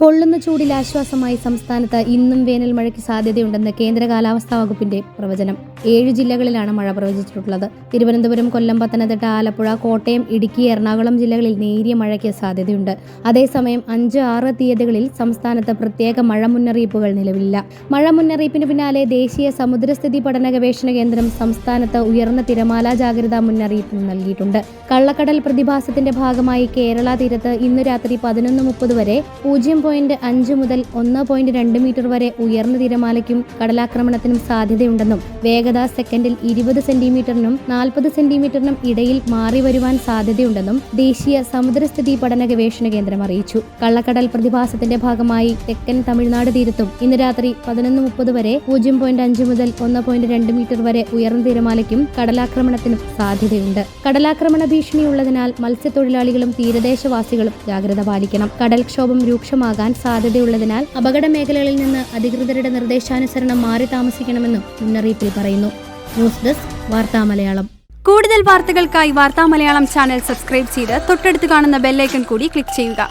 പൊള്ളുന്ന ചൂടിൽ ആശ്വാസമായി സംസ്ഥാനത്ത് ഇന്നും വേനൽ മഴയ്ക്ക് സാധ്യതയുണ്ടെന്ന് കേന്ദ്ര കാലാവസ്ഥാ വകുപ്പിന്റെ പ്രവചനം. ഏഴ് ജില്ലകളിലാണ് മഴ പ്രവചിച്ചിട്ടുള്ളത്. തിരുവനന്തപുരം കൊല്ലം പത്തനംതിട്ട ആലപ്പുഴ കോട്ടയം ഇടുക്കി എറണാകുളം ജില്ലകളിൽ നേരിയ മഴയ്ക്ക് സാധ്യതയുണ്ട്. അതേസമയം അഞ്ച് ആറ് തീയതികളിൽ സംസ്ഥാനത്ത് പ്രത്യേക മഴ മുന്നറിയിപ്പുകൾ നിലവിലില്ല. മഴ മുന്നറിയിപ്പിന് പിന്നാലെ ദേശീയ സമുദ്രസ്ഥിതി പഠന ഗവേഷണ കേന്ദ്രം സംസ്ഥാനത്ത് ഉയർന്ന തിരമാല ജാഗ്രതാ മുന്നറിയിപ്പ് നൽകിയിട്ടുണ്ട്. കള്ളക്കടൽ പ്രതിഭാസത്തിന്റെ ഭാഗമായി കേരള തീരത്ത് ഇന്ന് രാത്രി പതിനൊന്ന് മുപ്പത് വരെ പൂജ്യം പോയിന്റ് അഞ്ച് മുതൽ ഒന്ന് പോയിന്റ് രണ്ട് മീറ്റർ വരെ ഉയർന്ന തിരമാലയ്ക്കും കടലാക്രമണത്തിനും സാധ്യതയുണ്ടെന്നും വേഗത സെക്കൻഡിൽ ഇരുപത് സെന്റിമീറ്ററിനും നാൽപ്പത് സെന്റിമീറ്ററിനും ഇടയിൽ മാറി വരുവാൻ സാധ്യതയുണ്ടെന്നും ദേശീയ സമുദ്രസ്ഥിതി പഠന ഗവേഷണ കേന്ദ്രം അറിയിച്ചു. കള്ളക്കടൽ പ്രതിഭാസത്തിന്റെ ഭാഗമായി തെക്കൻ തമിഴ്നാട് തീരത്തും ഇന്ന് രാത്രി പതിനൊന്ന് മുപ്പത് വരെ പൂജ്യം പോയിന്റ് അഞ്ച് മുതൽ ഒന്ന് പോയിന്റ് രണ്ട് മീറ്റർ വരെ ഉയർന്ന തിരമാലയ്ക്കും കടലാക്രമണത്തിനും സാധ്യതയുണ്ട്. കടലാക്രമണ ഭീഷണിയുള്ളതിനാൽ മത്സ്യത്തൊഴിലാളികളും തീരദേശവാസികളും ജാഗ്രത പാലിക്കണം. കടൽക്ഷോഭം രൂക്ഷമാകാൻ സാധ്യതയുള്ളതിനാൽ അപകട മേഖലകളിൽ നിന്ന് അധികൃതരുടെ നിർദ്ദേശാനുസരണം മാറി താമസിക്കണമെന്നും മുന്നറിയിപ്പിൽ പറയുന്നു. ന്യൂസ് ഡെസ്ക് വാർത്താ മലയാളം. കൂടുതൽ വാർത്തകൾക്കായി വാർത്താ മലയാളം ചാനൽ സബ്സ്ക്രൈബ് ചെയ്ത് തൊട്ടടുത്ത് കാണുന്ന ബെല്ലൈക്കൺ കൂടി ക്ലിക്ക് ചെയ്യുക.